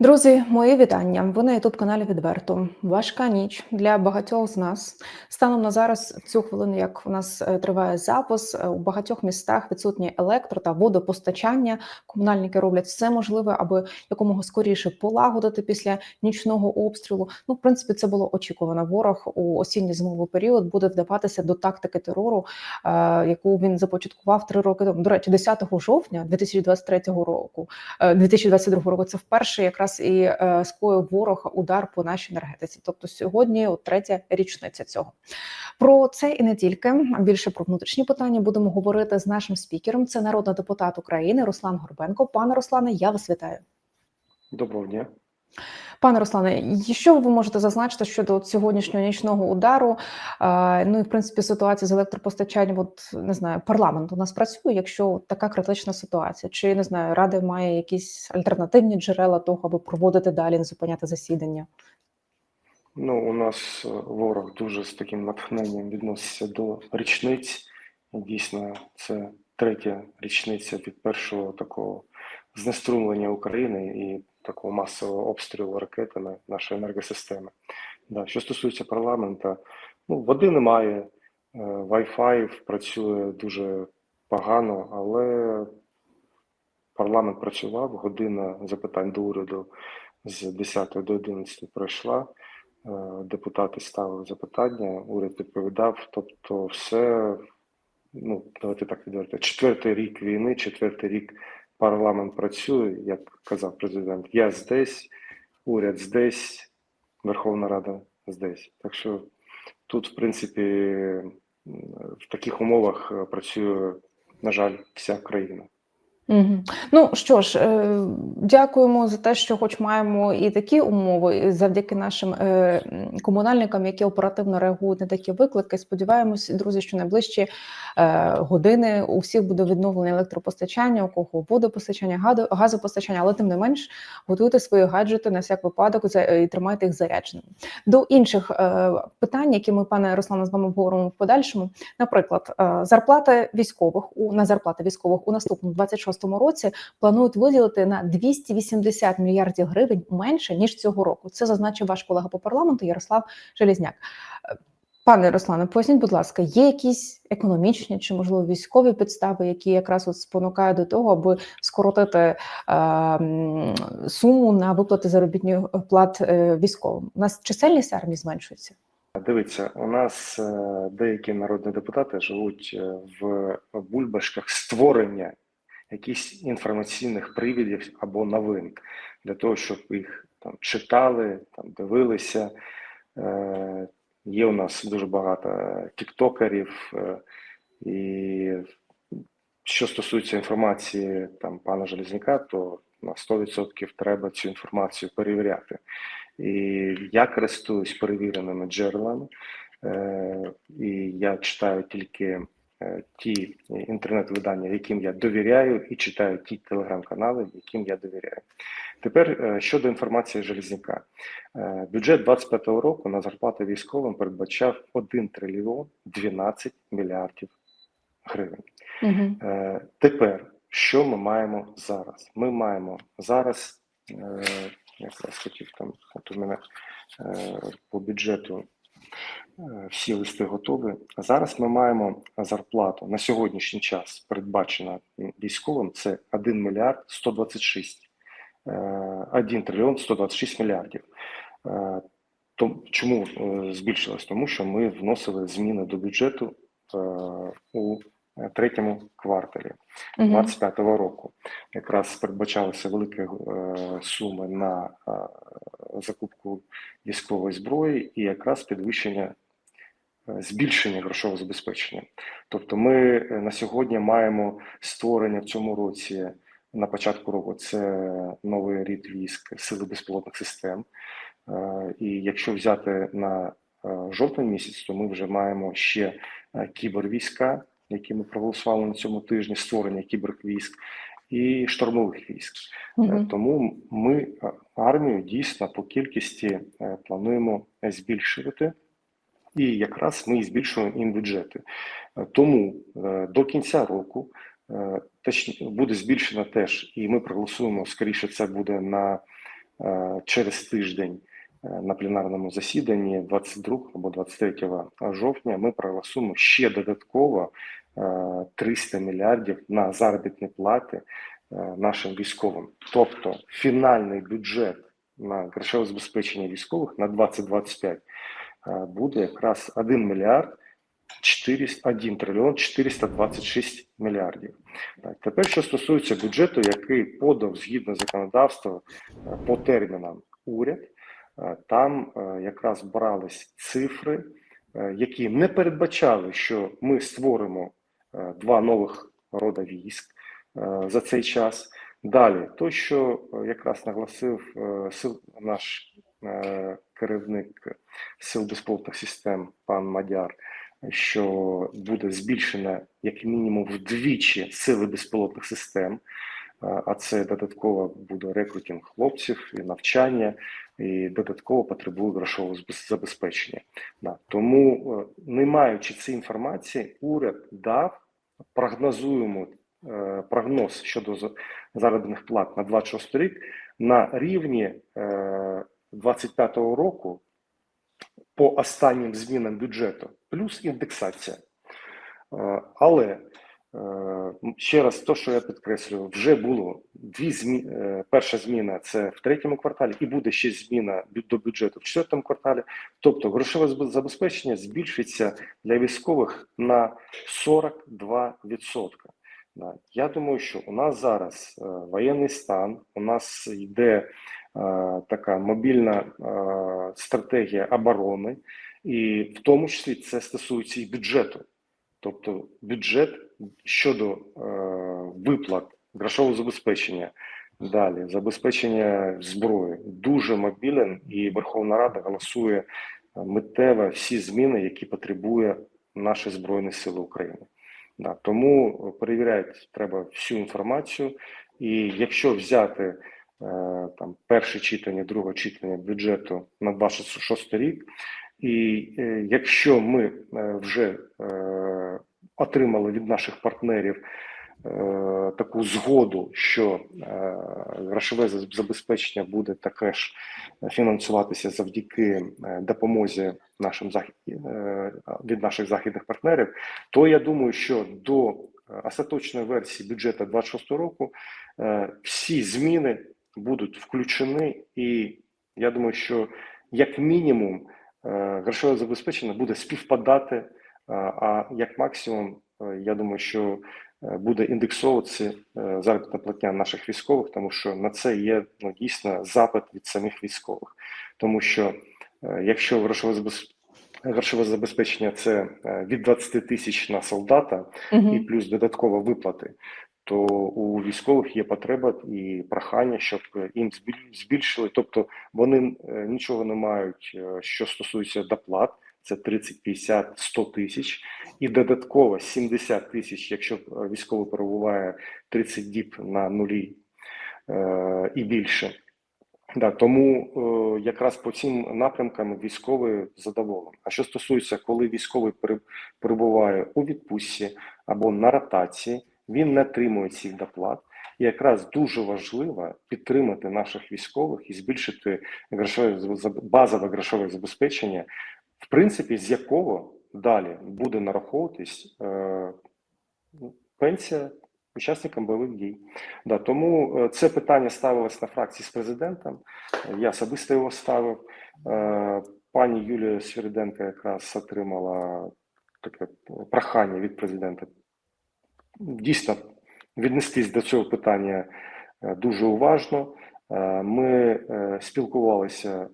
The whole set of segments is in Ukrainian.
Друзі, мої вітання. Ви на ютуб каналі Відверто. Важка ніч для багатьох з нас. Станом на зараз, цю хвилину, як у нас е, триває запис, е, у багатьох містах відсутнє електро та водопостачання. Комунальники роблять все можливе, аби якомога скоріше полагодити після нічного обстрілу. Ну, в принципі, це було очікувано. Ворог у осінньо зимовий період буде вдаватися до тактики терору, е, яку він започаткував три роки тому. До речі, 10 жовтня 2023 року, е, 2022 року. Це вперше якраз і е, скоїв ворог удар по нашій енергетиці. Тобто сьогодні от третя річниця цього. Про це і не тільки більше про внутрішні питання будемо говорити з нашим спікером. Це народний депутат України Руслан Горбенко. Пане Руслане, я вас вітаю. Доброго дня. Пане Руслане, що ви можете зазначити щодо сьогоднішнього нічного удару? Ну і в принципі ситуація з електропостачанням, от не знаю, парламент у нас працює, якщо така критична ситуація, чи не знаю, рада має якісь альтернативні джерела того, аби проводити далі, не зупиняти засідання? Ну, у нас е, ворог дуже з таким натхненням відноситься до річниць. Дійсно, це третя річниця від першого такого знеструмлення України і такого масового обстрілу ракетами нашої енергосистеми. Да. Що стосується парламента, ну, води немає, е, Wi-Fi працює дуже погано, але парламент працював, година запитань до уряду з 10 до 11 пройшла. Е, Депутати ставили запитання, уряд відповідав. Тобто, все, ну давайте так відверто. Четвертий рік війни, четвертий рік парламент працює, як казав президент. Я здесь, уряд здесь, Верховна Рада здесь. Так що тут, в принципі, в таких умовах е, працює, на жаль, вся країна. Угу. Ну що ж, е, дякуємо за те, що хоч маємо і такі умови, і завдяки нашим е, комунальникам, які оперативно реагують на такі виклики. Сподіваємось, друзі, що найближчі е, години у всіх буде відновлення електропостачання, у кого водопостачання, газопостачання, але тим не менш готуйте свої гаджети на всяк випадок і тримайте їх зарядженими. До інших е, питань, які ми, пане Руслане, з вами обговоримо в подальшому. Наприклад, е, зарплати військових у на зарплати військових у наступному 26 році планують виділити на 280 мільярдів гривень менше ніж цього року. Це зазначив ваш колега по парламенту Ярослав Желізняк. Е, Пане Руслане, поясніть, будь ласка, є якісь економічні чи можливо військові підстави, які якраз от спонукають до того, аби скоротити е, суму на виплати заробітних плат е, військовим? У нас чисельність армії зменшується. Дивіться, у нас е, деякі народні депутати живуть в бульбашках створення якихось інформаційних привідів або новин для того, щоб їх там читали, там дивилися. Е, Є у нас дуже багато тіктокерів, е, і що стосується інформації там пана Железняка, то на 100% треба цю інформацію перевіряти. І я користуюсь перевіреними джерелами, е, і я читаю тільки ті інтернет-видання, яким я довіряю, і читаю ті телеграм-канали, яким я довіряю. Тепер е, щодо інформації Железняка. Е, Бюджет 25-го року на зарплати військовим передбачав 1 трильйон 12 мільярдів гривень. Угу. Е, Тепер, що ми маємо зараз? Ми маємо зараз, е, якраз хотів там, от у мене е, по бюджету е, всі листи готові. Зараз ми маємо зарплату на сьогоднішній час передбачена військовим це 1 мільярд 126, е, 1 трильйон 126 мільярдів. Е, чому е, збільшилось? Тому що ми вносили зміни до бюджету е, у е, третьому кварталі. Угу. 25-го року. Якраз передбачалися великі е, суми на е, закупку військової зброї і якраз підвищення е, збільшення грошового забезпечення. Тобто, ми е, на сьогодні маємо створення в цьому році. На початку року це новий рід військ Сили безпілотних систем. Е, І якщо взяти на е, жовтень місяць, то ми вже маємо ще е, кібервійська, які ми проголосували на цьому тижні, створення кібервійськ і штурмових військ. Е, Угу. Тому ми е, армію дійсно по кількості е, плануємо е, збільшувати. І якраз ми збільшуємо їм бюджети. Е, Тому е, до кінця року е, точні- буде збільшено теж, і ми проголосуємо, скоріше це буде на через тиждень на пленарному засіданні 22 або 23 жовтня ми проголосуємо ще додатково е, 300 мільярдів на заробітні плати нашим військовим. Тобто фінальний бюджет на грошове забезпечення військових на 2025 е, буде якраз 1 мільярд 400, 1 трильйон 426 мільярдів. Так, тепер, що стосується бюджету, який подав згідно законодавства по термінам уряд, там якраз брались цифри, які не передбачали, що ми створимо два нових рода військ за цей час. Далі, то, що якраз наголосив наш керівник сил безпілотних систем пан Мадяр, що буде збільшено як мінімум вдвічі сили безпілотних систем, е, а це додатково буде рекрутинг хлопців і навчання, і додатково потребує грошового забезпечення. Тому, е, не маючи цієї інформації, уряд дав прогнозуємо е, прогноз щодо заробітних плат на 26 рік на рівні е, 25-го року по останнім змінам бюджету, плюс індексація. Е, Але е, ще раз, то, що я підкреслюю, вже було дві змі... е, Перша зміна це в третьому кварталі, і буде ще зміна до бюджету в четвертому кварталі. Тобто грошове забезпечення збільшиться для військових на 42%. Да. Я думаю, що у нас зараз воєнний стан, у нас йде така мобільна е, стратегія оборони, і в тому числі це стосується і бюджету. Тобто бюджет щодо е, виплат грошового забезпечення, далі забезпечення зброї дуже мобілен, і Верховна Рада голосує е, миттєво всі зміни, які потребує наші Збройні Сили України. Да, тому е, перевіряти треба всю інформацію, і якщо взяти е, там перше читання, друге читання бюджету на 26 рік, і е, якщо ми е, вже е, отримали від наших партнерів е, таку згоду, що е, грошове забезпечення буде таке ж фінансуватися завдяки е, допомозі нашим е, від наших західних партнерів, то я думаю, що до е, остаточної версії бюджету 26 року е, всі зміни будуть включені, і я думаю, що як мінімум е, грошове забезпечення буде співпадати, е, а як максимум, е, я думаю, що буде індексовуватися заробітна платня наших військових, тому що на це є ну, дійсно запит від самих військових, тому що якщо грошове забезпечення Грошове забезпечення це від 20 тисяч на солдата і плюс додатково виплати, то у військових є потреба і прохання, щоб їм збільшили. Тобто вони е, нічого не мають, е, що стосується доплат. Це 30, 50, 100 тисяч, і додатково 70 тисяч, якщо е, військовий перебуває 30 діб на нулі е, і більше. Да, тому е, якраз по цим напрямкам військовий задоволений. А що стосується, коли військовий перебуває у відпустці або на ротації, він не отримує цих доплат. І якраз дуже важливо підтримати наших військових і збільшити грошове базове грошове забезпечення, в принципі, з якого далі буде нараховуватись е, пенсія учасникам бойових дій. Да, тому е, це питання ставилось на фракції з президентом. Я особисто його ставив. Е, Пані Юлія Свириденко якраз отримала таке прохання від президента дійсно віднестись до цього питання е, дуже уважно. Е, Ми е, спілкувалися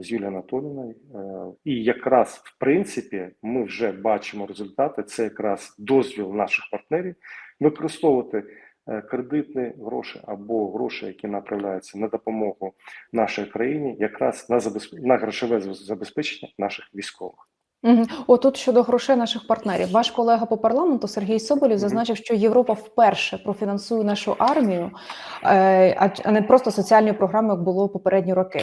з Юлією Анатолійовною, е, і якраз в принципі ми вже бачимо результати. Це якраз дозвіл наших партнерів використовувати кредитні гроші або гроші, які направляються на допомогу нашій країні, якраз на на грошове забезпечення наших військових. Отут щодо грошей наших партнерів. Ваш колега по парламенту Сергій Соболєв Мгм. зазначив, що Європа вперше профінансує нашу армію, е, а- не просто соціальні програми, як було в попередні роки.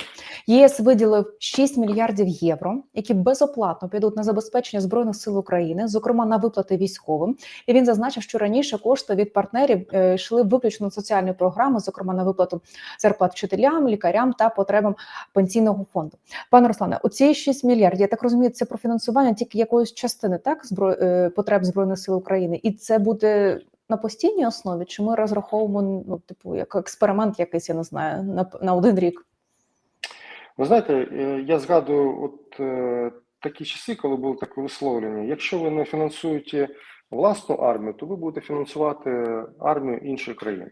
ЄС виділив 6 мільярдів євро, які безоплатно підуть на забезпечення збройних сил України, зокрема на виплати військовим. І він зазначив, що раніше кошти від партнерів е, йшли виключно на соціальні програми, зокрема на виплату зарплат вчителям, лікарям та потребам пенсійного фонду. Пане Руслане, оці 6 мільярдів, я так розумію, це профінансування тільки якоїсь частини так збро... е, потреб збройних сил України, і це буде на постійній основі, чи ми розраховуємо ну, типу, як експеримент, якийсь я не знаю, на, на один рік. Ви знаєте, е, я згадую от е, такі часи, коли було таке висловлення. Якщо ви не фінансуєте власну армію, то ви будете фінансувати армію іншої країни.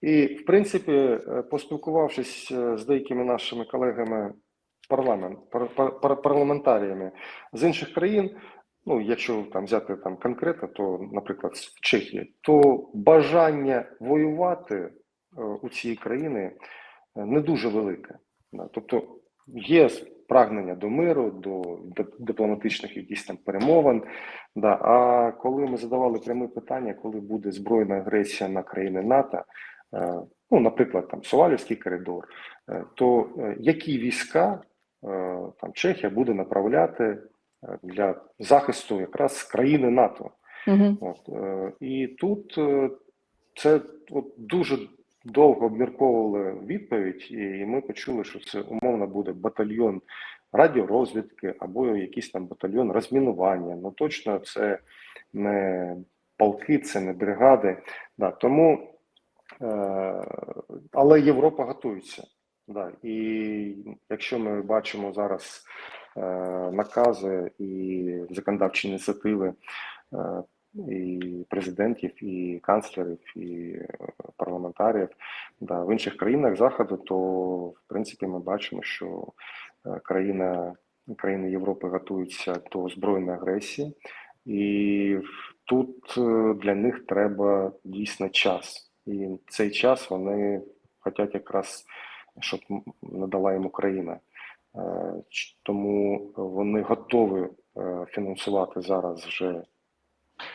І, в принципі, поспілкувавшись з деякими нашими колегами парламент, пар, пар, пар- парламентаріями з інших країн, ну якщо там взяти там конкретно, то, наприклад, в Чехії, то бажання воювати е, у цієї країни е, не дуже велике. Тобто є прагнення до миру, до ди- дипломатичних якісь там перемовин. Да. А коли ми задавали пряме питання, коли буде збройна агресія на країни НАТО, е, ну, наприклад, там Сувалівський коридор, то які війська там Чехія буде направляти е, для захисту якраз країни НАТО? Угу. От, е, і тут е, це от дуже довго обмірковували відповідь, і ми почули, що це умовно буде батальйон радіорозвідки або якийсь там батальйон розмінування. Ну точно це не полки, це не бригади. Да, тому, е, але Європа готується. Да, і якщо ми бачимо зараз е, накази і законодавчі ініціативи е, і президентів, і канцлерів, і е, парламентарів да, в інших країнах заходу, то в принципі ми бачимо, що е, країна, країни Європи готуються до збройної агресії, і тут е, для них треба дійсно час. І цей час вони хочуть якраз, щоб надала їм Україна. Е, Тому вони готові е, фінансувати зараз вже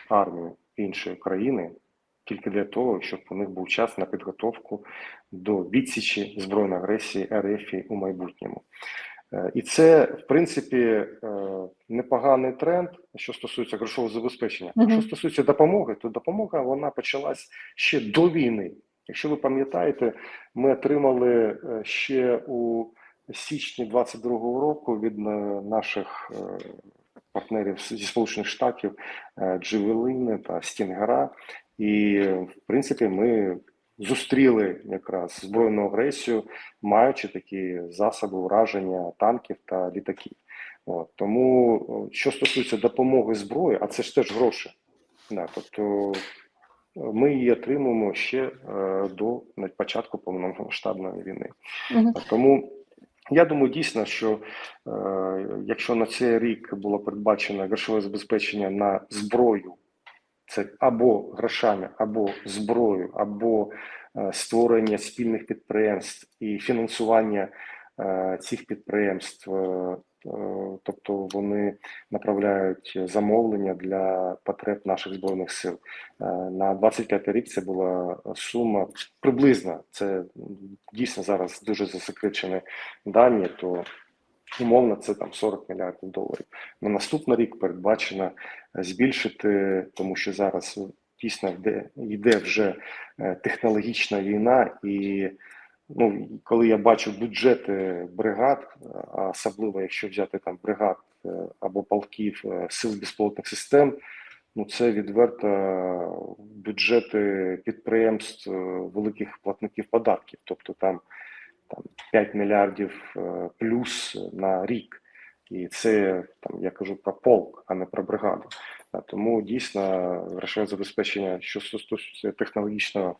армію іншої країни тільки для того, щоб у них був час на підготовку до відсічі збройної агресії РФ у майбутньому. Е, І це, в принципі, непоганий тренд, що стосується грошового забезпечення. Мгм. Що стосується допомоги, то допомога вона почалась ще до війни. Якщо ви пам'ятаєте, ми отримали е, ще у січні 22-го року від е, наших е, партнерів зі Сполучених Штатів Джевелини та Стінгера. І, в принципі, ми зустріли якраз збройну агресію, маючи такі засоби ураження танків та літаків. От. Тому, що стосується допомоги зброї, а це ж теж гроші. Да, тобто ми її отримуємо ще е, до початку повномасштабної війни. Угу. Тому я думаю, дійсно, що е, якщо на цей рік було передбачено грошове забезпечення на зброю, це або грошами, або зброєю, або е, створення спільних підприємств і фінансування е, цих підприємств, е, тобто вони направляють замовлення для потреб наших збройних сил. Е, На 25 рік це була сума приблизно. Це дійсно зараз дуже засекречені дані, то умовно це там 40 мільярдів доларів. На наступний рік передбачено збільшити, тому що зараз дійсно йде, йде вже е, технологічна війна, і ну, коли я бачу бюджети бригад, особливо якщо взяти там бригад е, або полків е, сил безпілотних систем, ну це відверто бюджети підприємств е, великих платників податків, тобто там, там 5 мільярдів плюс на рік. І це там я кажу про полк, а не про бригаду. Тому дійсно грошове забезпечення, що стосується технологічного е,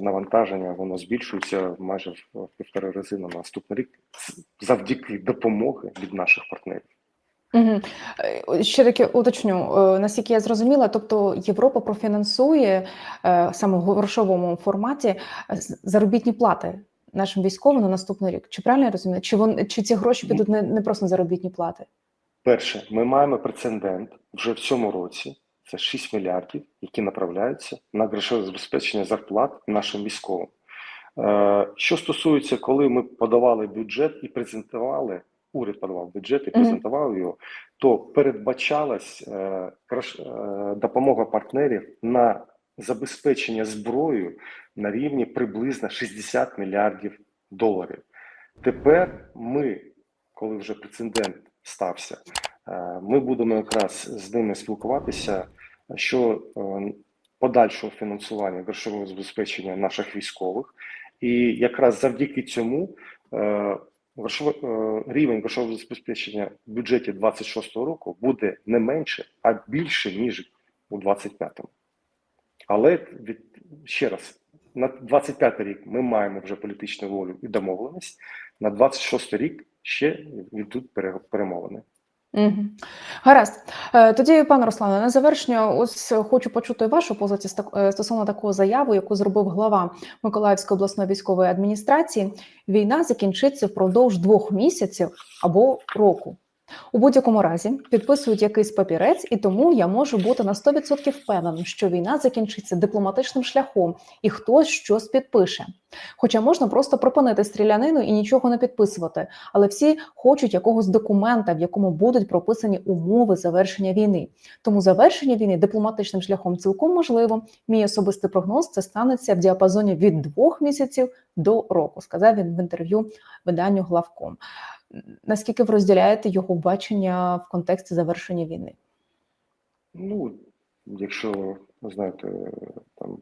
навантаження, воно збільшується майже в півтори рази на наступний рік завдяки допомоги від наших партнерів. Угу. Ще таки уточню, е, наскільки я зрозуміла, тобто Європа профінансує саме в грошовому форматі заробітні плати нашим військовим на наступний рік. Чи правильно я розумію? Чи вон чи ці гроші підуть не, не просто на заробітні плати? Перше, ми маємо прецедент вже в цьому році. Це 6 мільярдів, які направляються на грошове забезпечення зарплат нашим військовим. Е, Що стосується, коли ми подавали бюджет і презентували, уряд подавав бюджет і презентував його, то передбачалась е, е, допомога партнерів на забезпечення зброєю на рівні приблизно 60 мільярдів доларів. Тепер ми, коли вже прецедент стався, е, ми будемо якраз з ними спілкуватися що е, подальшого фінансування грошового забезпечення наших військових, і якраз завдяки цьому е, рівень грошового забезпечення в бюджеті 26-го року буде не менше, а більше ніж у 25-му. Але від ще раз на 25 рік ми маємо вже політичну волю і домовленість. На 26 рік ще йдуть перемовини. Угу. Гаразд. Е, Тоді, пане Руслане, на завершення, ось хочу почути вашу позицію е, стосовно такого заяву, яку зробив глава Миколаївської обласної військової адміністрації. Війна закінчиться впродовж двох місяців або року. У будь-якому разі підписують якийсь папірець, і тому я можу бути на 100% впевненим, що війна закінчиться дипломатичним шляхом, і хтось щось підпише. Хоча можна просто припинити стрілянину і нічого не підписувати, але всі хочуть якогось документа, в якому будуть прописані умови завершення війни. Тому завершення війни дипломатичним шляхом цілком можливо. Мій особистий прогноз це станеться в діапазоні від двох місяців до року, сказав він в інтерв'ю виданню Главком. Наскільки ви розділяєте його бачення в контексті завершення війни? Ну, якщо знаєте, там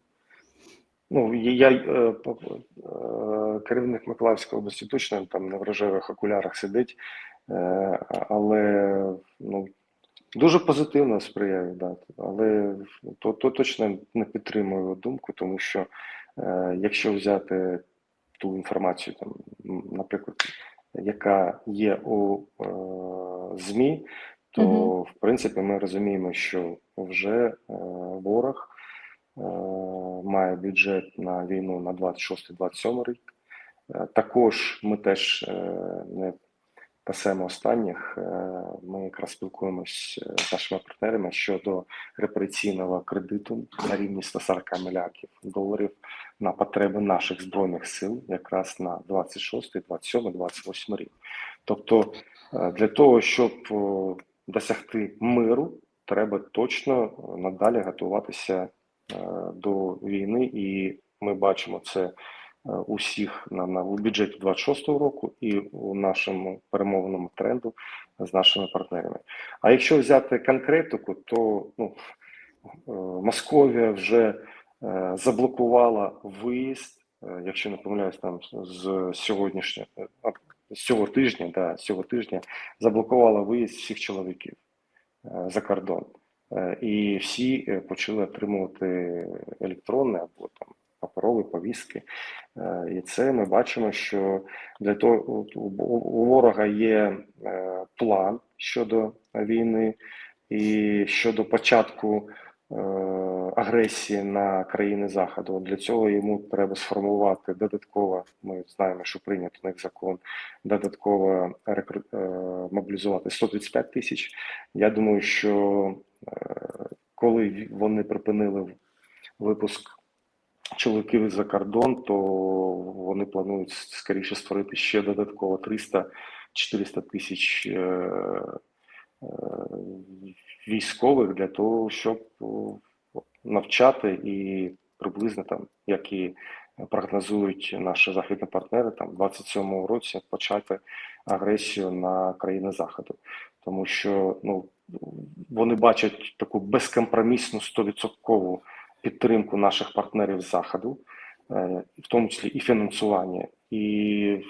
ну я е, е, керівник Миколаївської області точно там не в рожевих окулярах сидить, е, але ну дуже позитивно сприяю, да, але то, то точно не підтримую думку, тому що е, якщо взяти ту інформацію, там, наприклад, яка є у е, ЗМІ, то угу. в принципі ми розуміємо, що вже е, ворог е, має бюджет на війну на 26-27 рік. Е, Також ми теж е, не пасемо останніх. Е, Ми якраз спілкуємось е, з нашими партнерами щодо репараційного кредиту на рівні 140 мільярдів доларів на потреби наших збройних сил, якраз на 26, 27, 28 рік. Тобто, е, для того, щоб досягти миру, треба точно надалі готуватися до війни, і ми бачимо це е, у всіх на, на у бюджеті 26-го року і у нашому перемовному тренду з нашими партнерами. А якщо взяти конкретику, то ну, е, Московія вже е, заблокувала виїзд, якщо не помиляюсь, там з сьогоднішнього з цього тижня, да, з цього тижня заблокувала виїзд всіх чоловіків за кордон. І всі почали отримувати електронне або там паперові повістки. Е, І це ми бачимо, що для того у ворога є е, план щодо війни і щодо початку е, агресії на країни Заходу. Для цього йому треба сформувати додатково. Ми знаємо, що прийнято них закон додатково рекру... мобілізувати 135 тисяч. Я думаю, що коли вони припинили випуск чоловіків за кордон, то вони планують скоріше створити ще додатково 300-400 тисяч е, е, військових для того, щоб навчати і приблизно там, як і прогнозують наші західні партнери, там в 27-му році почати агресію на країни Заходу, тому що ну вони бачать таку безкомпромісну 100% підтримку наших партнерів з заходу, е, в тому числі і фінансування, і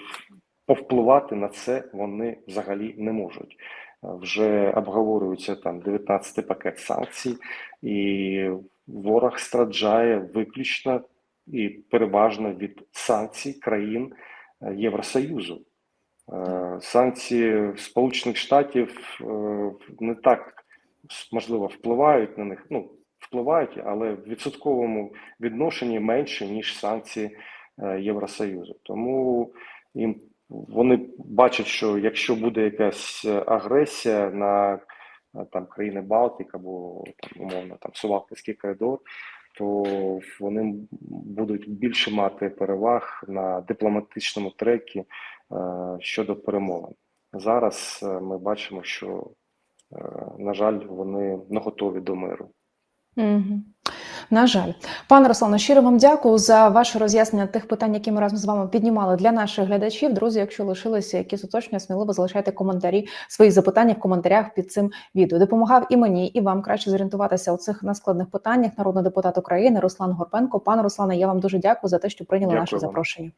повпливати на це вони взагалі не можуть. Вже обговорюється там 19-й пакет санкцій, і ворог страждає виключно і переважно від санкцій країн е, Євросоюзу. Е, Санкції Сполучених Штатів не так можливо впливають на них. Ну впливають, але в відсотковому відношенні менше ніж санкції е, Євросоюзу. Тому їм вони бачать, що якщо буде якась агресія на е, там країни Балтики або там умовно там Сувалківський коридор, то вони будуть більше мати переваг на дипломатичному трекі е, щодо перемовин. Зараз ми бачимо, що, на жаль, вони не готові до миру. Угу. На жаль, пане Руслане, щиро вам дякую за ваше роз'яснення тих питань, які ми разом з вами піднімали для наших глядачів. Друзі, якщо лишилися якісь уточнення, сміливо залишайте коментарі, свої запитання в коментарях під цим відео. Допомагав і мені, і вам краще зорієнтуватися у цих наскладних питаннях. Народний депутат України Руслан Горпенко. Пане Руслане, я вам дуже дякую за те, що прийняли Дякую наше вам. запрошення.